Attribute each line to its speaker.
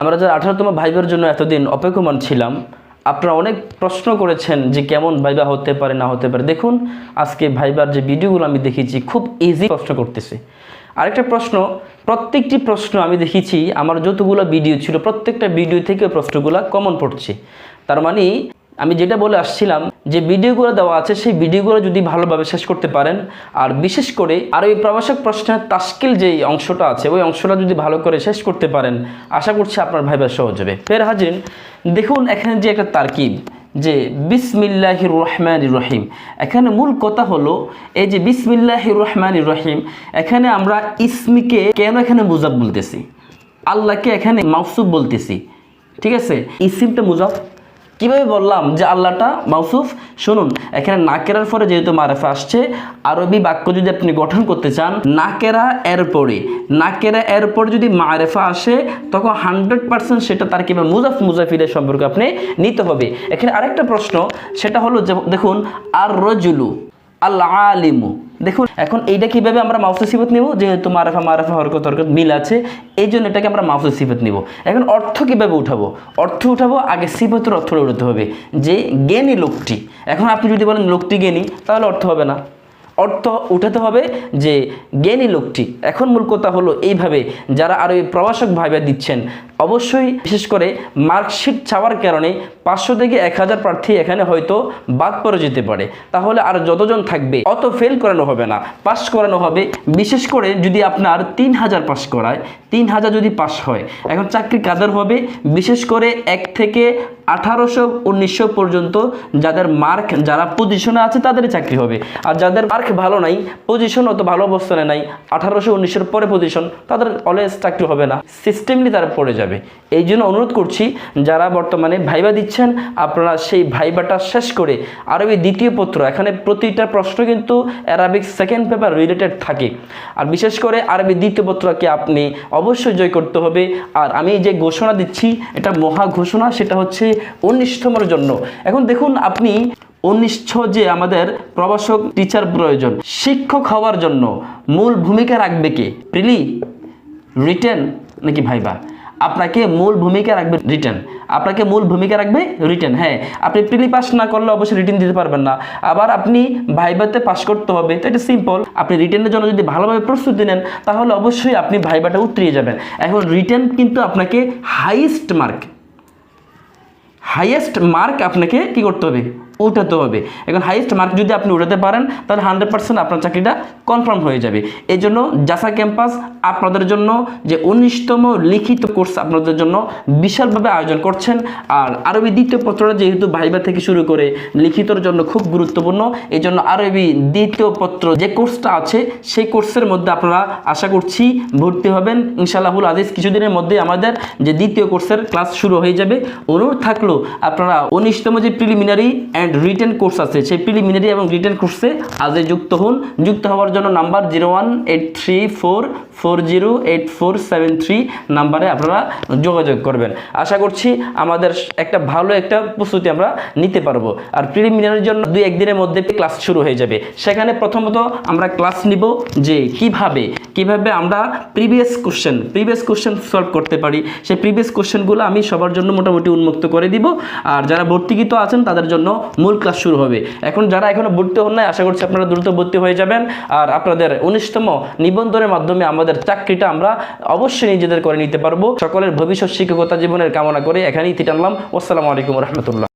Speaker 1: আমরা যারা আঠারোতম ভাইবের জন্য এতদিন অপেক্ষমান ছিলাম, আপনারা অনেক প্রশ্ন করেছেন যে কেমন ভাইবা হতে পারে, না হতে পারে। দেখুন, আজকে ভাইবার যে ভিডিওগুলো আমি দেখেছি খুব ইজি প্রশ্ন করতেছে। আরেকটা প্রশ্ন, প্রত্যেকটি প্রশ্ন আমি দেখেছি আমার যতগুলো ভিডিও ছিল, প্রত্যেকটা ভিডিও থেকে প্রশ্নগুলো কমন পড়ছে। তার মানে আমি যেটা বলে আসছিলাম যে ভিডিওগুলো দেওয়া আছে, সেই ভিডিওগুলো যদি ভালোভাবে শেষ করতে পারেন, আর বিশেষ করে আর ওই প্রবাসক প্রশ্নের তাস্কিল যে অংশটা আছে, ওই অংশটা যদি ভালো করে শেষ করতে পারেন, আশা করছি আপনার ভাইবার সহজ হবে। ফের হাজির, দেখুন এখানে যে একটা তারকিব, যে বিসমিল্লাহির রহমান রহিম। এখানে মূল কথা হলো, এই যে বিসমিল্লাহির রহমান রহিম, এখানে আমরা ইসমিকে কেন এখানে মুজাব বলতেছি? আল্লাহকে এখানে মাউসুফ বলতেছি। ঠিক আছে? ইসিমটা মুজাব কীভাবে বললাম যে আল্লাহটা মাউসুফ? শুনুন, এখানে নাকেরার পরে যেহেতু মারেফা আসছে, আরবি বাক্য যদি আপনি গঠন করতে চান নাকেরা এর পরে। নাকেরা এর পরে যদি মারেফা আসে, তখন হান্ড্রেড পার্সেন্ট সেটা তার কিংবা মুজাফ মুজাফিরের সম্পর্কে আপনি নিতে হবে। এখানে আরেকটা প্রশ্ন, সেটা হলো যে, দেখুন আর রজুলু আল্লাহ আলিমু দেখুন, এখন এইটা কীভাবে আমরা মাউসের সিফত নিব? যেহেতু মারাফা মারাফা, হরকত হরকত মিল আছে, এই জন্য এটাকে আমরা মাউসের সিফত নিব। এখন অর্থ কীভাবে উঠাবো? অর্থ উঠাবো, আগে সিফতের অর্থটা উঠাতে হবে। যে জ্ঞানী লোকটি, এখন আপনি যদি বলেন লোকটি জ্ঞানী, তাহলে অর্থ হবে না। অর্থ উঠাতে হবে যে জ্ঞানী লোকটি। এখন মূল কথা হলো এইভাবে যারা আরও প্রবাসক ভাইবা দিচ্ছেন, অবশ্যই বিশেষ করে মার্কশিট ছাওয়ার কারণে পাঁচশো থেকে এক হাজার প্রার্থী এখানে হয়তো বাদ পড়ে যেতে পারে। তাহলে আর যতজন থাকবে, অত ফেল করানো হবে না পাস করানো হবে। বিশেষ করে যদি আপনার তিন হাজার পাস করায় তিন হাজার যদি পাস হয়। এখন চাকরি কাদের হবে? বিশেষ করে এক থেকে আঠারোশো, উনিশশো পর্যন্ত যাদের মার্ক যারা পজিশনে আছে তাদেরই চাকরি হবে। আর যাদের মার্ক ভালো নাই পজিশন অত ভালো অবস্থানে নাই, আঠারোশো, উনিশশোর পরে পজিশন তাদের অলওয়েজ চাকরি হবে না। সিস্টেমলি তারা পড়ে যাবে। এই জন্য অনুরোধ করছি, যারা বর্তমানে ভাইবা দিচ্ছেন, আপনারা সেই ভাইবাটা শেষ করে আরবি দ্বিতীয় পত্র, এখানে প্রতিটা প্রশ্ন কিন্তু অ্যারাবিক সেকেন্ড পেপার রিলেটেড থাকে। আর বিশেষ করে আরবি দ্বিতীয় পত্রকে আপনি অবশ্যই জয় করতে হবে। আর আমি যে ঘোষণা দিচ্ছি, এটা মহা ঘোষণা, সেটা হচ্ছে উনিশতমর জন্য। এখন দেখুন আপনি অনিচ্ছ যে আমাদের প্রবাসক টিচার প্রয়োজন, শিক্ষক হওয়ার জন্য মূল ভূমিকা রাখবে কে? প্রিলি রিটেন নাকি ভাইবা? আপনাকে মূল ভূমিকা রাখবে রিটার্ন আপনাকে মূল ভূমিকা রাখবে রিটেন হ্যাঁ। আপনি প্রিলি পাস না করলে অবশ্যই রিটার্ন দিতে পারবেন না। আবার আপনি ভাইবাতে পাস করতে হবে, তো এটা সিম্পল আপনি রিটার্নের জন্য যদি ভালোভাবে প্রস্তুতি নেন, তাহলে অবশ্যই আপনি ভাইবাটা উতরিয়ে যাবেন। এখন রিটার্ন কিন্তু আপনাকে হাইয়েস্ট মার্ক হাইয়েস্ট মার্ক আপনাকে কি করতে হবে? উঠাতে হবে। এখন হাইয়েস্ট মার্ক যদি আপনি উঠাতে পারেন, তাহলে হান্ড্রেড পার্সেন্ট আপনার চাকরিটা কনফার্ম হয়ে যাবে। এই জন্য জাসা ক্যাম্পাস আপনাদের জন্য যে উনিশতম লিখিত কোর্স আপনাদের জন্য বিশালভাবে আয়োজন করছেন। আর আরবি দ্বিতীয় পত্রটা যেহেতু ভাইবা থেকে শুরু করে লিখিতর জন্য খুব গুরুত্বপূর্ণ এই জন্য আরবি দ্বিতীয় পত্র যে কোর্সটা আছে, সেই কোর্সের মধ্যে আপনারা আশা করছি ভর্তি হবেন। ইনশাআল্লাহুল আদিস কিছুদিনের মধ্যে আমাদের যে দ্বিতীয় কোর্সের ক্লাস শুরু হয়ে যাবে। অনুরোধ থাকল আপনারা উনিশতম যে প্রিলিমিনারি অ্যান্ড রিটেন কোর্স আছে। সেই প্রিলিমিনারি এবং রিটেন কোর্সে আজে যুক্ত হন। যুক্ত হওয়ার জন্য number zero one eight three four four zero eight four seven three নাম্বারে আপনারা যোগাযোগ করবেন। আশা করছি আমাদের একটা ভালো একটা প্রস্তুতি আমরা নিতে পারব। আর প্রিলিমিনারির জন্য দুই একদিনের মধ্যে ক্লাস শুরু হয়ে যাবে। সেখানে প্রথমত আমরা ক্লাস নিব যে কীভাবে কীভাবে আমরা previous question previous question solve করতে পারি। সেই প্রিভিয়াস কোশ্চেনগুলো আমি সবার জন্য মোটামুটি উন্মুক্ত করে দিব। আর যারা ভর্তিকৃত আছেন তাদের জন্য মূল ক্লাস শুরু হবে। এখন যারা এখনও ভর্তি হন নাই, আশা করছি আপনারা দ্রুত ভর্তি হয়ে যাবেন। আর আপনাদের উনিশতম নিবন্ধনের মাধ্যমে আমাদের চাকরিটা আমরা অবশ্যই নিজেদের করে নিতে পারব। সকলের ভবিষ্যৎ শিক্ষকতা জীবনের কামনা করে এখানেই থিটানলাম টানলাম। আসসালামু আলাইকুম রহমতুল্লাহ।